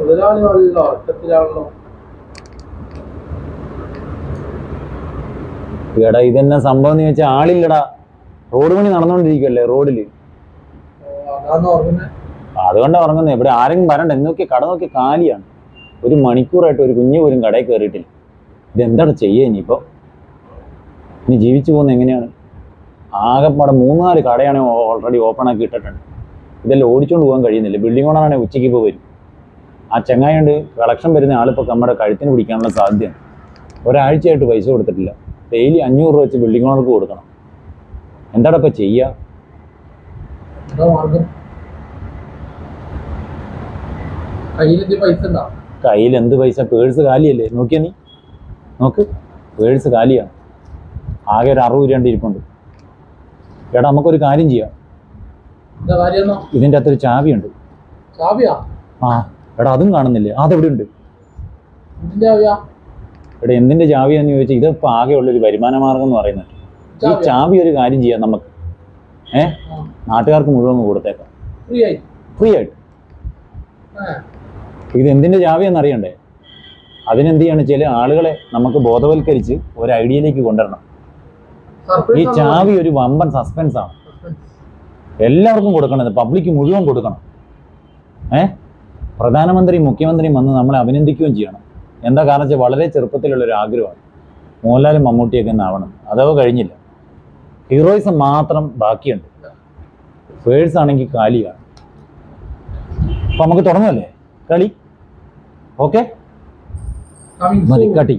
മുതലാളി നല്ല ഉറക്കത്തിലാണല്ലോ എടാ ഇതെന്നെ സംഭവം എന്ന് വെച്ചാൽ ആളില്ലടാ. റോഡ് പണി നടന്നുകൊണ്ടിരിക്കുവല്ലേ റോഡിൽ? അതുകൊണ്ടാ ഉറങ്ങുന്നേ. ഉറങ്ങുന്നത് ഇവിടെ ആരെങ്കിലും വരണ്ട? എന്നൊക്കെ കട നോക്കി കാലിയാണ്. ഒരു മണിക്കൂറായിട്ട് ഒരു കുഞ്ഞു പോലും കടയിൽ കയറിയിട്ടില്ല ഇതെന്താണ് ചെയ്യുക ഇനിയിപ്പോ? ഇനി ജീവിച്ചു പോകുന്നത് എങ്ങനെയാണ്? ആകെപ്പാടെ മൂന്നാൽ നാല് കടയാണ് ഓൾറെഡി ഓപ്പൺ ആക്കി ഇട്ടിട്ടുണ്ട്. ഇതെല്ലാം ഓടിച്ചുകൊണ്ട് പോകാൻ കഴിയുന്നില്ല. ബിൽഡിംഗ് ഓണറാണെങ്കിൽ ഉച്ചയ്ക്ക് ഇപ്പോൾ വരും. ആ ചങ്ങായുണ്ട് കളക്ഷൻ വരുന്ന ആളിപ്പോൾ നമ്മുടെ കഴുത്തിന് പിടിക്കാനുള്ള സാധ്യതയാണ് ഒരാഴ്ചയായിട്ട് പൈസ കൊടുത്തിട്ടില്ല. ഡെയിലി അഞ്ഞൂറ് രൂപ വെച്ച് ബിൽഡിംഗ് ഓണർക്ക് കൊടുക്കണം. ഇപ്പോൾ ചെയ്യുക കയ്യിൽ എന്ത് പൈസ പേഴ്സ് കാലിയല്ലേ? നോക്കിയാ നീ. നോക്ക്. പേഴ്സ് കാലിയാണ് ആകെ ഒരു അറുപത് രണ്ട് ഇരിപ്പുണ്ട്. എടാ നമുക്കൊരു കാര്യം ചെയ്യാം. ഇതിന്റെ അകത്തൊരു ചാവിയുണ്ട്. ചാവിയാ? ആ. എടാ അതും കാണുന്നില്ലേ? അതെവിടെ ഉണ്ട് എടാ എന്തിന്റെ ചാവി എന്തിന്റെ ചോദിച്ചാൽ ചോദിച്ചാൽ ഇതിപ്പോൾ ആകെയുള്ളൊരു വരുമാന മാർഗം എന്ന് പറയുന്നത്. ഈ ചാവി ഒരു കാര്യം ചെയ്യാം നമുക്ക്. ഏ? നാട്ടുകാർക്ക് മുഴുവൻ കൊടുത്തേക്കാം. ഫ്രീ ആയി ആയിട്ട് ഇത് ഇത് എന്തിന്റെ എന്ന് അറിയണ്ടേ? അതിനെന്ത് ചെയ്യണം ചില ആളുകളെ നമുക്ക് ബോധവൽക്കരിച്ച് ഒരു ഐഡിയയിലേക്ക് കൊണ്ടുവരണം. ഈ ചാവി ഒരു വമ്പൻ സസ്പെൻസ്. ആണ് എല്ലാവർക്കും കൊടുക്കണം പബ്ലിക് മുഴുവൻ കൊടുക്കണം. ഏ? പ്രധാനമന്ത്രി മുഖ്യമന്ത്രിയും വന്ന് നമ്മളെ അഭിനന്ദിക്കുകയും ചെയ്യണം. എന്താ കാരണം വെച്ചാൽ വളരെ ചെറുപ്പത്തിലുള്ളൊരു ആഗ്രഹമാണ്. മോഹൻലാലും മമ്മൂട്ടിയൊക്കെ ആവണം. അതവ കഴിഞ്ഞില്ല. ഹീറോയിസം മാത്രം ബാക്കിയുണ്ട്. ഫേഴ്സ് ആണെങ്കിൽ കാലിയാണ്. അപ്പൊ നമുക്ക് തുടങ്ങുമല്ലേ കളി? ഓക്കെ? മതി. കട്ടി